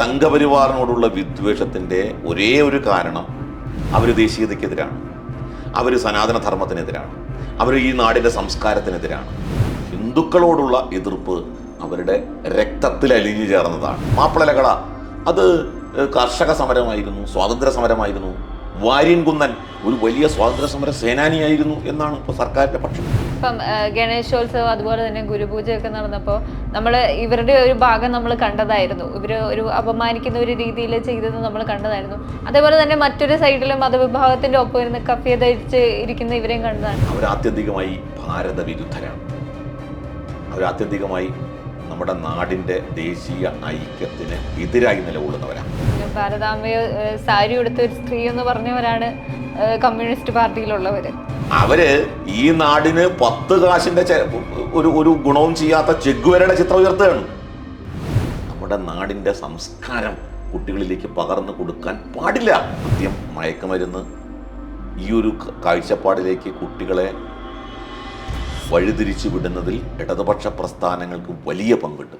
സംഘപരിവാറിനോടുള്ള വിദ്വേഷത്തിന്റെ ഒരേ ഒരു കാരണം അവർ ദേശീയതയ്ക്കെതിരാണ്. അവർ സനാതന ധർമ്മത്തിനെതിരാണ് അവർ ഈ നാടിന്റെ സംസ്കാരത്തിനെതിരാണ്. ഹിന്ദുക്കളോടുള്ള എതിർപ്പ് അവരുടെ രക്തത്തിൽ അലിഞ്ഞു ചേർന്നതാണ്. മാപ്പിളലകള അത് കർഷക സമരമായിരുന്നു സ്വാതന്ത്ര്യ സമരമായിരുന്നു വാര്യൻ കുന്നൻ ഒരു വലിയ സ്വാതന്ത്ര്യ സമര സേനാനിയായിരുന്നു എന്നാണ് ഇപ്പോൾ സർക്കാരിന്റെ പക്ഷം. ഇപ്പം ഗണേശോത്സവം അതുപോലെ തന്നെ ഗുരുപൂജയൊക്കെ നടന്നപ്പോൾ നമ്മൾ ഇവരുടെ ഒരു ഭാഗം നമ്മൾ കണ്ടതായിരുന്നു. ഇവർ ഒരു അപമാനിക്കുന്ന ഒരു രീതിയിൽ ചെയ്തത് നമ്മൾ കണ്ടതായിരുന്നു. അതേപോലെ തന്നെ മറ്റൊരു സൈഡിലും മതവിഭാഗത്തിന്റെ ഒപ്പം ഇരുന്ന് കഫിയ ധരിച്ച് ഇരിക്കുന്ന ഇവരെയും കണ്ടതാണ്. അവർ ആത്യന്തികമായി ഭാരത വിരുദ്ധരാണ് അവരാത്യന്തികമായി നമ്മുടെ നാടിന്റെ ദേശീയ ഐക്യത്തിന് എതിരായി നിലകൊള്ളുന്നവരാണ് ഭാരതാംബയെ സാരി ഉടുത്ത ഒരു സ്ത്രീ എന്ന് പറഞ്ഞവരാണ് കമ്മ്യൂണിസ്റ്റ് പാർട്ടിയിലുള്ളവര്. അവർ ഈ നാടിന് പത്ത് കാശിന്റെ ഒരു ഒരു ഗുണവും ചെയ്യാത്ത ചെഗുവരയുടെ ചിത്രം ഉയർത്തുകയാണ്. നമ്മുടെ നാടിന്റെ സംസ്കാരം കുട്ടികളിലേക്ക് പകർന്നു കൊടുക്കാൻ പാടില്ല. കൃത്യം മയക്കുമരുന്ന് ഈ ഒരു കാഴ്ചപ്പാടിലേക്ക് കുട്ടികളെ വഴിതിരിച്ചു വിടുന്നതിൽ ഇടതുപക്ഷ പ്രസ്ഥാനങ്ങൾക്ക് വലിയ പങ്കുണ്ട്.